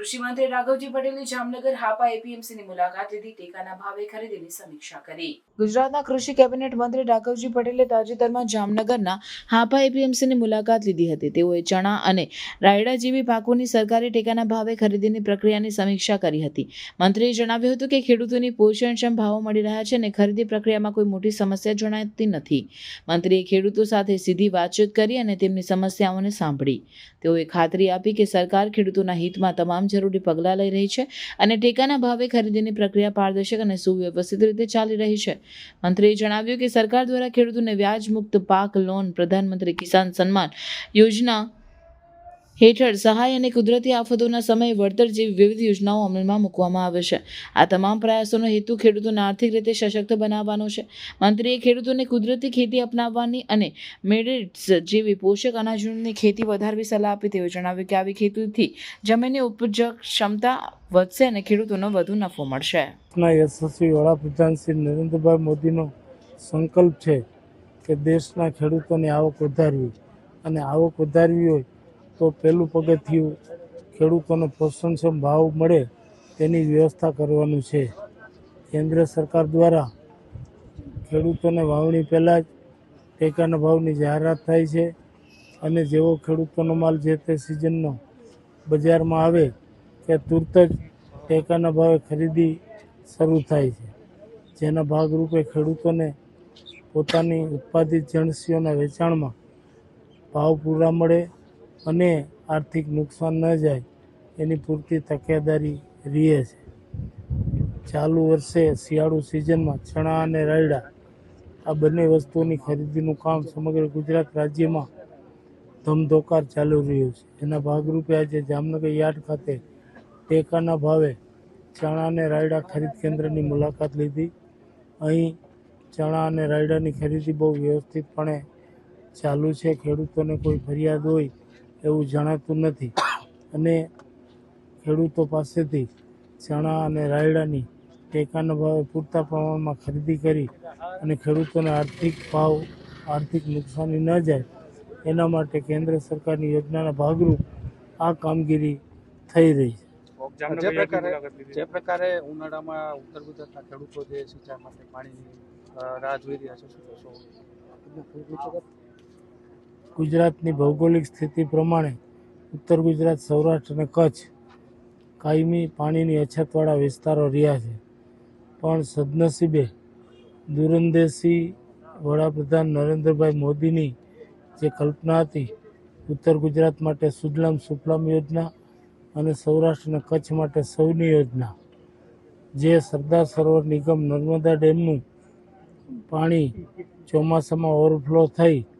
કૃષિ મંત્રી રાઘવજી પટેલે જામનગર હાપા એપીએમસીની મુલાકાત લીધી, ટેકાના ભાવે ખરીદીની સમીક્ષા કરી. ગુજરાતના કૃષિ કેબિનેટ મંત્રી રાઘવજી પટેલે તાજેતરમાં જામનગરના હાપા એપીએમસીની મુલાકાત લીધી હતી. તેઓએ ચણા અને રાયડા જેવી પાકોની સરકારી ટેકાના ભાવે ખરીદીની પ્રક્રિયાની સમીક્ષા કરી હતી. મંત્રીએ જણાવ્યું હતું કે ખેડૂતોની પોષણક્ષમ ભાવો મળી રહ્યા છે અને ખરીદી પ્રક્રિયામાં કોઈ મોટી સમસ્યા જણાતી નથી. મંત્રીએ ખેડૂતો સાથે સીધી વાતચીત કરી અને તેમની સમસ્યાઓને સાંભળી. તેઓએ ખાતરી આપી કે સરકાર ખેડૂતોના હિતમાં તમામ જરૂરી પગલાં લઈ રહી છે અને ટેકાના ભાવે ખરીદીની પ્રક્રિયા પારદર્શક અને સુવ્યવસ્થિત રીતે ચાલી રહી છે. મંત્રીએ જણાવ્યું કે સરકાર દ્વારા ખેડૂતોને વ્યાજ મુક્ત પાક, લોન, પ્રધાનમંત્રી કિસાન સન્માન યોજના હેઠળ સહાય અને કુદરતી આફતોના સમયે વળતર જેવી વિવિધ યોજનાઓ અમલમાં મૂકવામાં આવે છે. આ તમામ પ્રયાસોનો હેતુ ખેડૂતોને આર્થિક રીતે સશક્ત બનાવવાનો છે. મંત્રીએ ખેડૂતોને કુદરતી ખેતી અપનાવવાની અને મેરિટ્સ જેવી પોષક અનાજોની ખેતી વધારવી સલાહ આપી તેઓએ જણાવ્યું કે આવી ખેતીથી જમીનની ઉપજ ક્ષમતા વધશે અને ખેડૂતોનો વધુ નફો મળશે. ના યશસ્વી વડાપ્રધાન શ્રી નરેન્દ્રભાઈ મોદીનો સંકલ્પ છે કે દેશના ખેડૂતોની આવક વધારવી. અને આવક વધારવી હોય તો પહેલું પગથિયું ખેડૂતોને પોષણક્ષમ ભાવ મળે તેની વ્યવસ્થા કરવાનું છે. કેન્દ્ર સરકાર દ્વારા ખેડૂતોને વાવણી પહેલાં જ ટેકાના ભાવની જાહેરાત થાય છે અને જેવો ખેડૂતોનો માલ જે તે સિઝનનો બજારમાં આવે કે તુરત જ ટેકાના ભાવે ખરીદી શરૂ થાય છે. જેના ભાગરૂપે ખેડૂતોને પોતાની ઉત્પાદિત જણસીઓના વેચાણમાં ભાવ પૂરા મળે અને આર્થિક નુકસાન ન જાય, એની પૂરતી તકેદારી રહે છે. ચાલુ વર્ષે શિયાળુ સિઝનમાં ચણા અને રાયડા, આ બંને વસ્તુઓની ખરીદીનું કામ સમગ્ર ગુજરાત રાજ્યમાં ધમધોકાર ચાલુ રહ્યું છે. એના ભાગરૂપે આજે જામનગર યાર્ડ ખાતે ટેકાના ભાવે ચણા અને રાયડા ખરીદ કેન્દ્રની મુલાકાત લીધી. અહીં ચણા અને રાયડાની ખરીદી બહુ વ્યવસ્થિતપણે ચાલુ છે. ખેડૂતોને કોઈ ફરિયાદ હોય એવું જણાતું નથી. અને ખેડૂતો પાસેથી ચણા અને રાયડાની ટેકાના ભાવે પૂરતા પ્રમાણમાં ખરીદી કરી અને ખેડૂતોને આર્થિક ભાવ આર્થિક નુકસાની ન જાય એના માટે કેન્દ્ર સરકારની યોજનાના ભાગરૂપ આ કામગીરી થઈ રહી છે. જે પ્રકારે જે પ્રકારે ઉનાળામાં ઉત્તર ગુજરાતના ખેડૂતો જે સિંચાઈ માટે પાણીની રાહ જોઈ રહ્યા છે. શું કહેશો? ગુજરાતની ભૌગોલિક સ્થિતિ પ્રમાણે ઉત્તર ગુજરાત, સૌરાષ્ટ્ર અને કચ્છ કાયમી પાણીની અછતવાળા વિસ્તારો રહ્યા છે. પણ સદનસીબે દૂરંદેશી વડાપ્રધાન નરેન્દ્રભાઈ મોદીની જે કલ્પના હતી, ઉત્તર ગુજરાત માટે સુજલામ સુફલામ યોજના અને સૌરાષ્ટ્ર કચ્છ માટે સૌની યોજના, જે સરદાર સરોવર નિગમ નર્મદા ડેમનું પાણી ચોમાસામાં ઓવરફ્લો થઈ